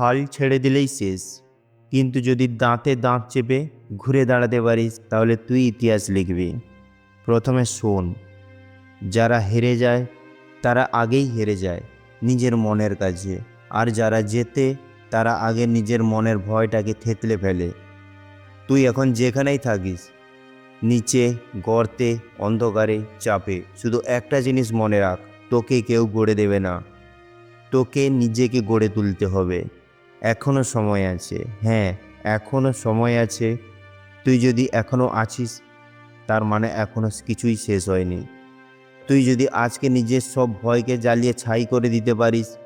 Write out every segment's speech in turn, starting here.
হাল ছেড়ে দিলেই শেষ। কিন্তু যদি দাঁতে দাঁত চেপে ঘুরে দাঁড়াতে পারিস, তাহলে তুই ইতিহাস লিখবি। প্রথমে শোন, যারা হেরে যায়, তারা আগেই হেরে যায় নিজের মনের কাছে আর যারা যেতে তারা আগে নিজের মনের ভয়টাকে থেতলে ফেলে। তুই এখন যেখানেই থাকিস, নিচে, গর্তে, অন্ধকারে চাপে, শুধু একটা জিনিস মনে রাখ, তোকে কেউ গড়ে দেবে না। তোকে নিজেকে গড়ে তুলতে হবে। এখনও সময় আছে। হ্যাঁ এখনও সময় আছে। তুই যদি এখনও আছিস, তার মানে এখনও কিছুই শেষ হয়নি। তুই যদি আজকে নিজের সব ভয়কে জ্বালিয়ে ছাই করে দিতে পারিস,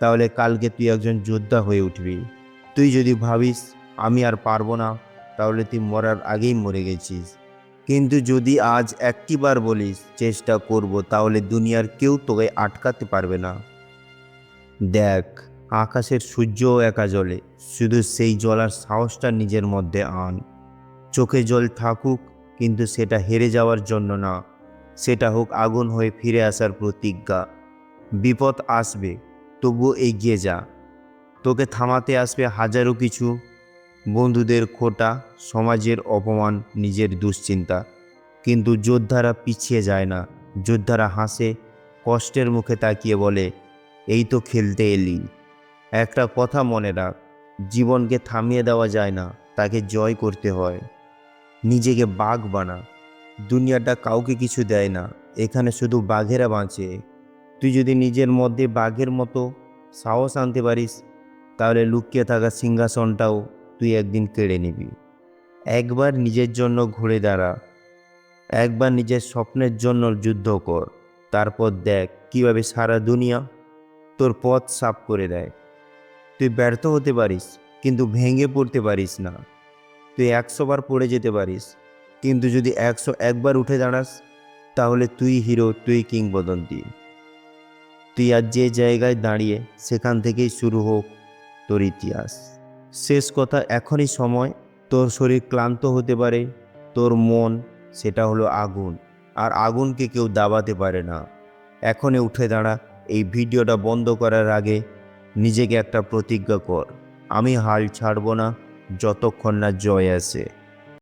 তাহলে কালকে তুই একজন যোদ্ধা হয়ে উঠবি। তুই যদি ভাবিস, আমি আর পারব না, তাহলে তুই মরার আগেই মরে গেছিস। কিন্তু যদি আজ একটিবার বলিস, চেষ্টা করব তাহলে দুনিয়ার কেউ তোকে আটকাতে পারবে না। দেখ আকাশের সূর্যও একা জলে শুধু সেই জলার সাহসটা নিজের মধ্যে আন। চোখে জল থাকুক, কিন্তু সেটা হেরে যাওয়ার জন্য না। সেটা হোক আগুন হয়ে ফিরে আসার প্রতিজ্ঞা। বিপদ আসবে, তবুও এগিয়ে যা। তোকে থামাতে আসবে হাজারো কিছু। বন্ধুদের খোটা, সমাজের অপমান, নিজের দুশ্চিন্তা। কিন্তু যোদ্ধারা পিছিয়ে যায় না। যোদ্ধারা হাসে, কষ্টের মুখে তাকিয়ে বলে, এই তো খেলতে এলি। একটা কথা মনে রাখ, জীবনকে থামিয়ে দেওয়া যায় না, তাকে জয় করতে হয়। নিজেকে বাঘ বানা, দুনিয়াটা কাউকে কিছু দেয় না, এখানে শুধু বাঘেরা বাঁচে। তুই যদি নিজের মধ্যে বাঘের মতো সাহস আনতে পারিস, তাহলে লুকিয়ে থাকা সিংহাসনটাও তুই একদিন কেড়ে নিবি। একবার নিজের জন্য ঘুরে দাঁড়া, একবার নিজের স্বপ্নের জন্য যুদ্ধ কর, তারপর দেখ কীভাবে সারা দুনিয়া তোর পথ সাফ করে দেয়। তুই ব্যর্থ হতে পারিস, কিন্তু ভেঙে পড়তে পারিস না। তুই একশো বার পড়ে যেতে পারিস, কিন্তু যদি একশো একবার উঠে দাঁড়াস, তাহলে তুই হিরো, তুই কিংবদন্তি। তুই আজ যে জায়গায় দাঁড়িয়ে সেখান থেকেই শুরু হোক তোর ইতিহাস। শেষ কথা এখনই সময়, তোর শরীর ক্লান্ত হতে পারে, তোর মন সেটা হলো আগুন, আর আগুনকে কেউ দাবাতে পারে না। এখনই উঠে দাঁড়া, এই ভিডিওটা বন্ধ করার আগে নিজেকে একটা প্রতিজ্ঞা কর। আমি হাল ছাড়ব না যতক্ষণ না জয় আসে